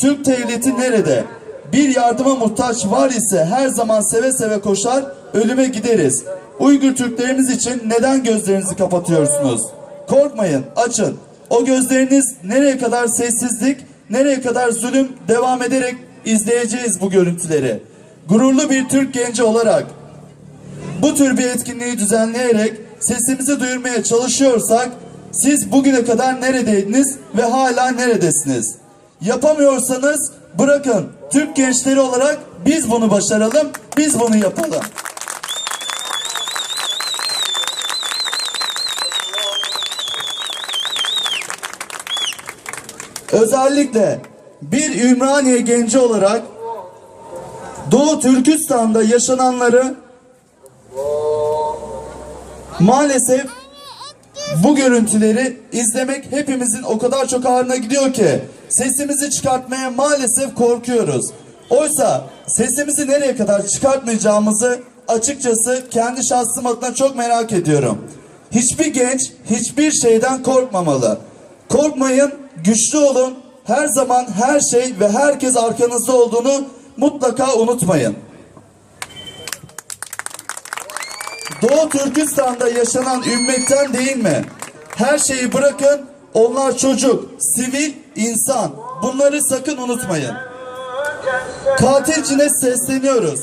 Türk devleti nerede? Bir yardıma muhtaç var ise her zaman seve seve koşar, ölüme gideriz. Uygur Türklerimiz için neden gözlerinizi kapatıyorsunuz? Korkmayın, açın. O gözleriniz nereye kadar sessizlik, nereye kadar zulüm devam ederek izleyeceğiz bu görüntüleri. Gururlu bir Türk genci olarak bu tür bir etkinliği düzenleyerek sesimizi duyurmaya çalışıyorsak siz bugüne kadar neredeydiniz ve hala neredesiniz? Yapamıyorsanız bırakın Türk gençleri olarak biz bunu başaralım, biz bunu yapalım. Özellikle bir Ümraniye genci olarak Doğu Türkistan'da yaşananları maalesef bu görüntüleri izlemek hepimizin o kadar çok ağrına gidiyor ki sesimizi çıkartmaya maalesef korkuyoruz. Oysa sesimizi nereye kadar çıkartmayacağımızı açıkçası kendi şahsım adına çok merak ediyorum. Hiçbir genç hiçbir şeyden korkmamalı. Korkmayın, güçlü olun. Her zaman her şey ve herkes arkanızda olduğunu mutlaka unutmayın. Doğu Türkistan'da yaşanan ümmetten değil mi? Her şeyi bırakın. Onlar çocuk, sivil, insan. Bunları sakın unutmayın. Katilcine sesleniyoruz.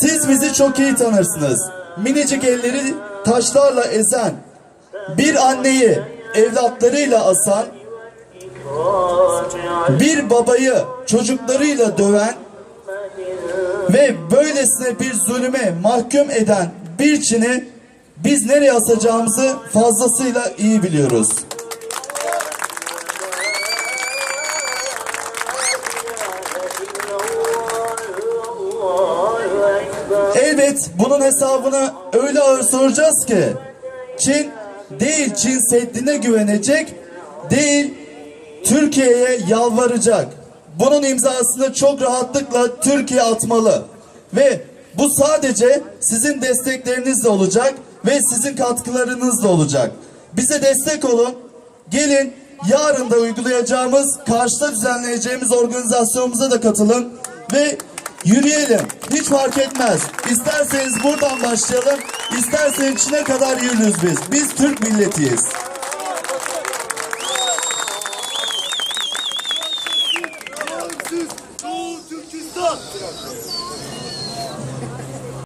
Siz bizi çok iyi tanırsınız. Minicik elleri taşlarla ezen, bir anneyi evlatlarıyla asan, bir babayı çocuklarıyla döven ve böylesine bir zulüme mahkum eden bir Çin'i biz nereye asacağımızı fazlasıyla iyi biliyoruz. Elbet bunun hesabını öyle ağır soracağız ki Çin değil Çin Seddi'ne güvenecek değil Türkiye'ye yalvaracak. Bunun imzasını çok rahatlıkla Türkiye atmalı. Ve bu sadece sizin desteklerinizle olacak ve sizin katkılarınızla olacak. Bize destek olun. Gelin yarın da uygulayacağımız, karşıda düzenleyeceğimiz organizasyonumuza da katılın ve yürüyelim. Hiç fark etmez. İsterseniz buradan başlayalım, isterseniz içine kadar yürürüz biz. Biz Türk milletiyiz. Trabzon.